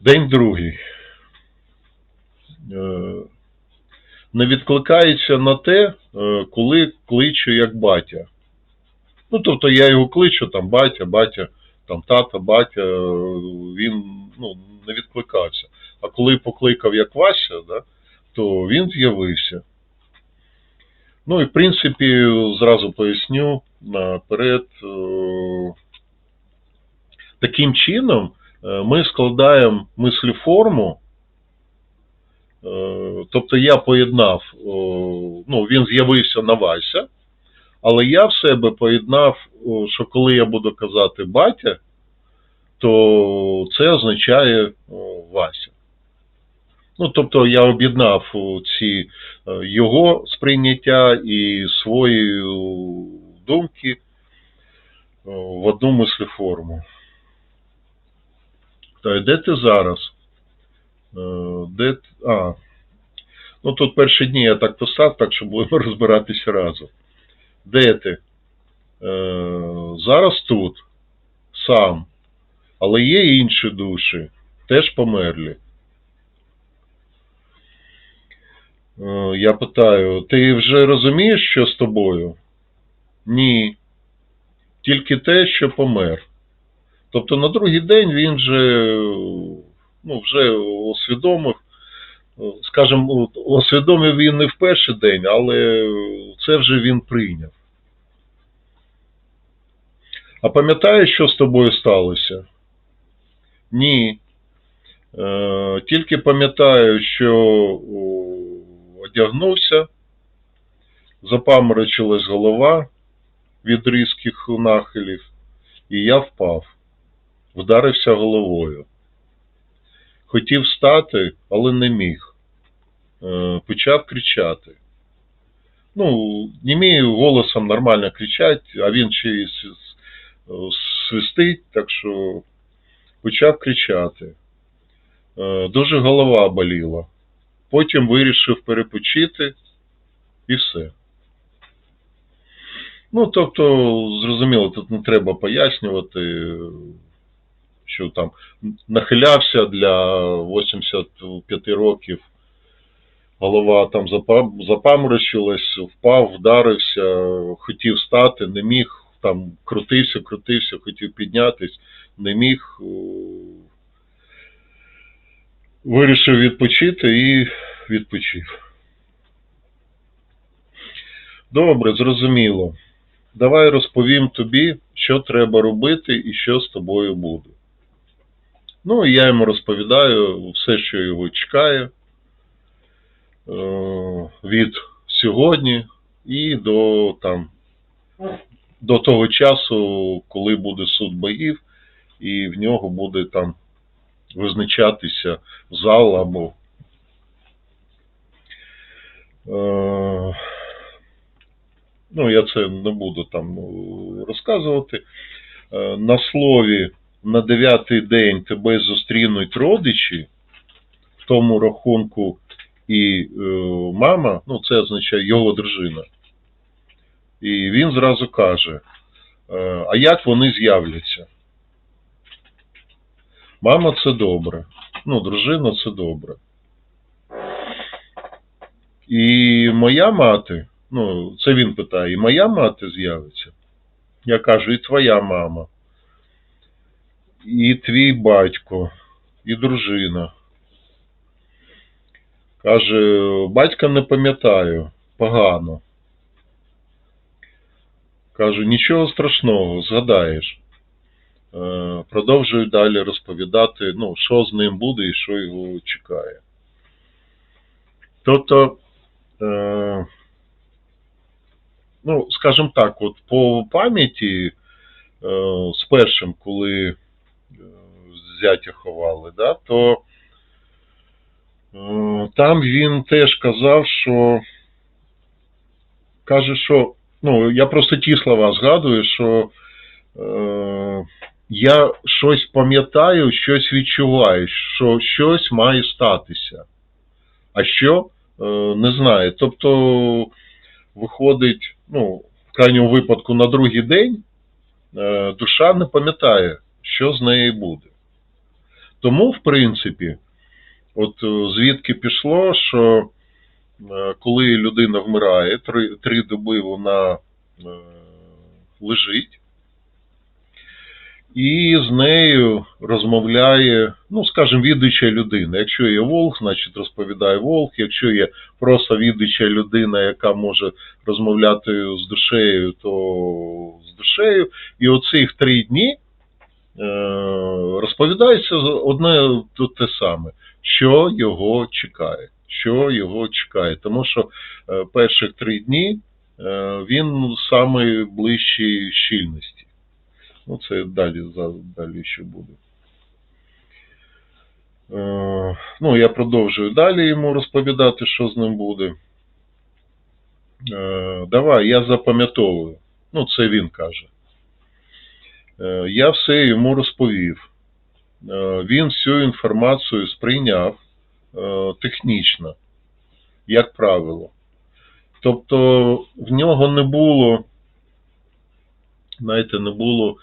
День другий. Е, Не відкликається на те, е, коли кличу як батя. Ну, тобто я його кличу, там батя, батя, там тата, батя, е, він ну, не відкликався. А коли покликав як Вася, да, то він з'явився. Ну і в принципі, зразу поясню наперед. Таким чином ми складаємо мислеформу, е, тобто я поєднав, ну, він з'явився на Вася, але я в себе поєднав, що коли я буду казати батя, то це означає Вася. Ну, тобто я об'єднав ці е, його сприйняття і свої думки в одну мислеформу. Та де ти зараз? Е, Де А. Ну тут перші дні я так писав, так що будемо розбиратися разом. Де ти? Е, Зараз тут, сам. Але є інші душі, теж померлі. Е, Я питаю, ти вже розумієш, що з тобою? Ні. Тільки те, що помер. Тобто на другий день він вже, ну, вже усвідомив, скажімо, усвідомив він не в перший день, але це вже він прийняв. А пам'ятаєш, що з тобою сталося? Ні. Е, тільки пам'ятаю, що одягнувся, запаморочилась голова від різких нахилів, і я впав вдарився головою. Хотів встати, але не міг. Е, Почав кричати. Ну, не вмію голосом нормально кричати, а він ще й свистить, так що почав кричати. Е, Дуже голова боліла. Потім вирішив перепочити і все. Ну, тобто, зрозуміло, тут не треба пояснювати, що там нахилявся для 85 років, голова там запам- запаморочилась, впав, вдарився, хотів встати, не міг, там крутився, крутився, хотів піднятись, не міг. Вирішив відпочити і відпочив. Добре, зрозуміло. Давай розповім тобі, що треба робити і що з тобою буде. Ну, і я йому розповідаю все, що його чекає е, від сьогодні і до, там, до того часу, коли буде суд боїв, і в нього буде там визначатися зал або. Е, ну, я це не буду там е, розказувати. Е, На слові на дев'ятий день тебе зустрінуть родичі, в тому рахунку і е, мама, ну це означає його дружина. І він зразу каже: е, а як вони з'являться? Мама це добре. Ну, дружина це добре. І моя мати, ну, це він питає, і моя мати з'явиться. Я кажу, і твоя мама, і твій батько, і дружина. Каже, батька не пам'ятаю, погано. Кажу, нічого страшного, згадаєш. Е, Продовжую далі розповідати, ну, що з ним буде і що його чекає. Тобто, е, ну, скажімо так, от по пам'яті е, з першим, коли зятя ховали, да, то е, там він теж казав, що каже, що ну, я просто ті слова згадую, що е, я щось пам'ятаю, щось відчуваю, що щось має статися. А що е, не знаю. Тобто, виходить, ну, в крайньому випадку, на другий день е, душа не пам'ятає, що з нею буде. Тому, в принципі, от е, звідки пішло, що е, коли людина вмирає, три, три доби вона е, лежить, і з нею розмовляє, ну, скажімо, відуюча людина. Якщо є волк, значить розповідає волк. Якщо є просто відуюча людина, яка може розмовляти з душею, то з душею. І оцих три дні розповідається одне те саме, що його чекає. Що його чекає. Тому що е, перших три дні е, він саме ближчий щільності. Ну, це далі, далі ще буде. Е, ну, я продовжую далі йому розповідати, що з ним буде. Е, давай, я запам'ятовую. Ну, це він каже. Е, я все йому розповів. Е, він всю інформацію сприйняв е, технічно, як правило. Тобто в нього не було, знаєте, не було,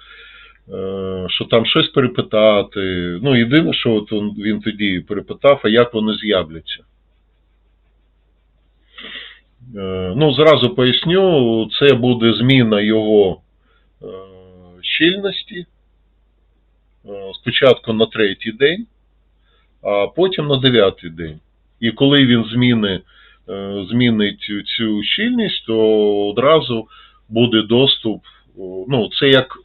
що там щось перепитати. Ну, єдине, що от він тоді перепитав, а як вони з'являться. Ну, зразу поясню, це буде зміна його щільності. Е, Спочатку на третій день, а потім на дев'ятий день. І коли він зміни, е, змінить цю щільність, то одразу буде доступ. Ну, це як,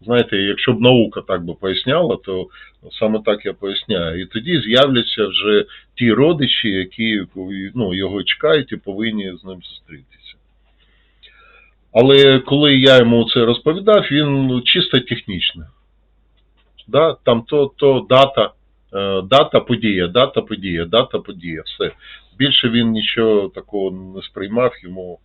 знаєте, якщо б наука так би поясняла, то саме так я поясняю. І тоді з'являться вже ті родичі, які ну, його чекають і повинні з ним зустрітися. Але коли я йому це розповідав, він ну, чисто технічно. Да? Там то, то дата, е, дата подія, дата подія, дата подія, все. Більше він нічого такого не сприймав йому.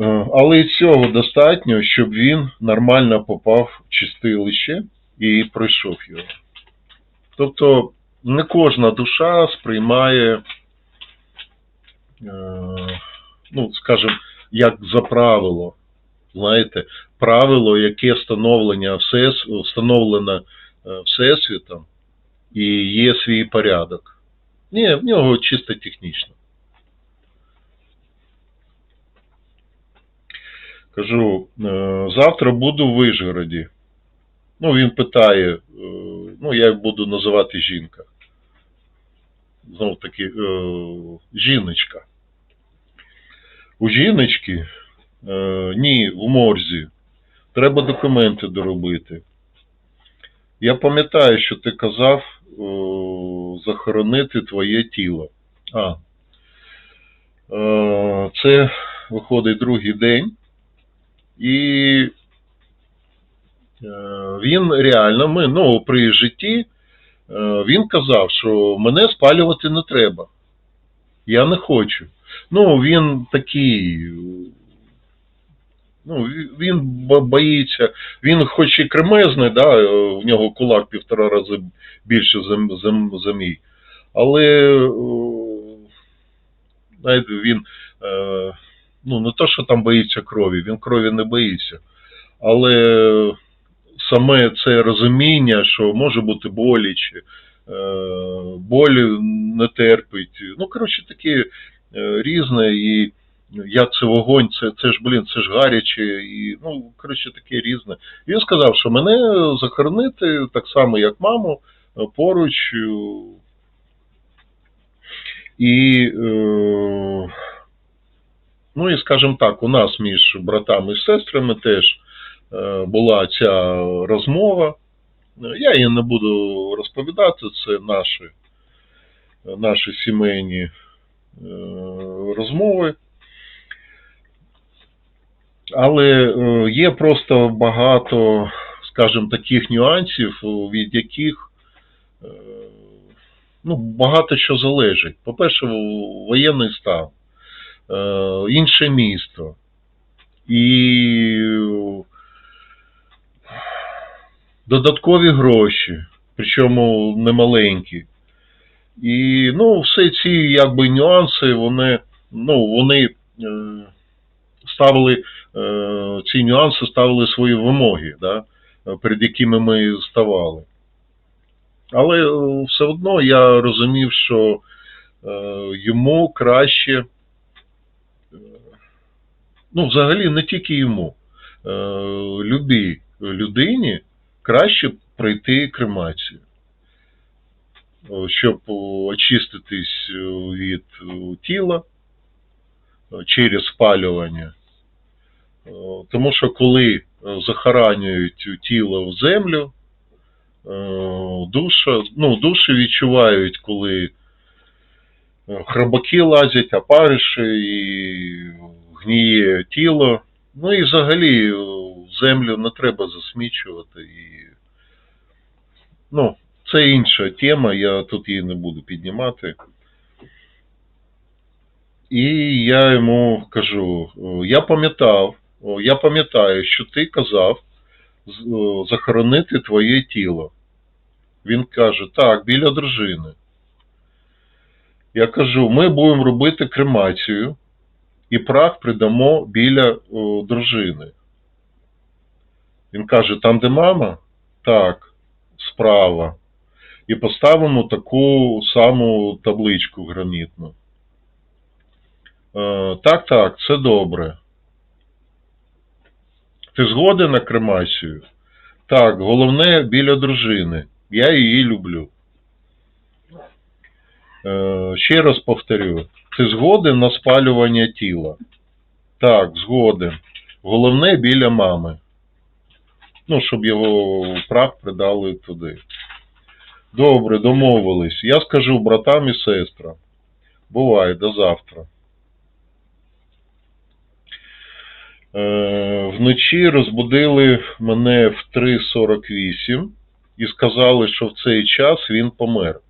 Е, Але цього достатньо, щоб він нормально попав в чистилище і пройшов його. Тобто не кожна душа сприймає, е, ну, скажімо, як за правило, знаєте, правило, яке встановлення все, встановлено е, Всесвітом і є свій порядок. Ні, в нього чисто технічно. Кажу, е, завтра буду в Вишгороді. Ну, він питає, е, ну, я буду називати жінка. Знову таки, е, жіночка. У жіночки е, ні, в морзі. Треба документи доробити. Я пам'ятаю, що ти казав е, захоронити твоє тіло. А. Е, це виходить другий день. І е, він реально, ми, ну, при житті, е, він казав, що мене спалювати не треба. Я не хочу. Ну, він такий. Ну, він боїться, він хоч і кремезний, да, в нього кулак півтора рази більше за, за мій. Але, знаєте, він е, ну, не то, що там боїться крові, він крові не боїться. Але саме це розуміння, що може бути боляче, болі не терпить. Ну, коротше, таке е, різне, і як це вогонь, це, це ж, блін, це ж гаряче, і, ну, коротше, таке різне. І він сказав, що мене захоронити так само, як маму, е, поруч. е, І, е, ну і скажімо так, у нас між братами і сестрами теж е, була ця розмова. Е, Я її не буду розповідати, це наші, наші сімейні е, розмови. Але е, є просто багато, скажімо, таких нюансів, від яких е, ну, багато що залежить. По-перше, воєнний стан, е, інше місто. І додаткові гроші, причому немаленькі. І ну, всі ці якби, нюанси, вони, ну, вони е, ставили, е, ці нюанси ставили свої вимоги, да, перед якими ми ставали. Але е, все одно я розумів, що е, йому краще, е, ну, взагалі не тільки йому, е, любій людині краще пройти кремацію, щоб е, очиститись е, від е, тіла через спалювання. Тому що коли захоранюють тіло в землю, душа, ну, душі відчувають, коли храбаки лазять, опариші і гніє тіло. Ну і взагалі землю не треба засмічувати. І... Ну, це інша тема, я тут її не буду піднімати. І я йому кажу: я пам'ятав, я пам'ятаю, що ти казав захоронити твоє тіло. Він каже, так, біля дружини. Я кажу, ми будемо робити кремацію і прах придамо біля о, дружини. Він каже, там, де мама? Так, справа. І поставимо таку саму табличку гранітну. Е, так, так, це добре. Ти згоден на кремацію? Так, головне біля дружини. Я її люблю. Е, ще раз повторю. Ти згоден на спалювання тіла? Так, згоден. Головне біля мами. Ну, щоб його прах придали туди. Добре, домовились. Я скажу братам і сестрам. Буває, до завтра. Е, вночі розбудили мене в 3.48 і сказали, що в цей час він помер.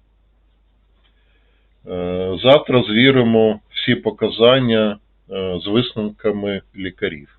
Е, завтра звіримо всі показання е, з висновками лікарів.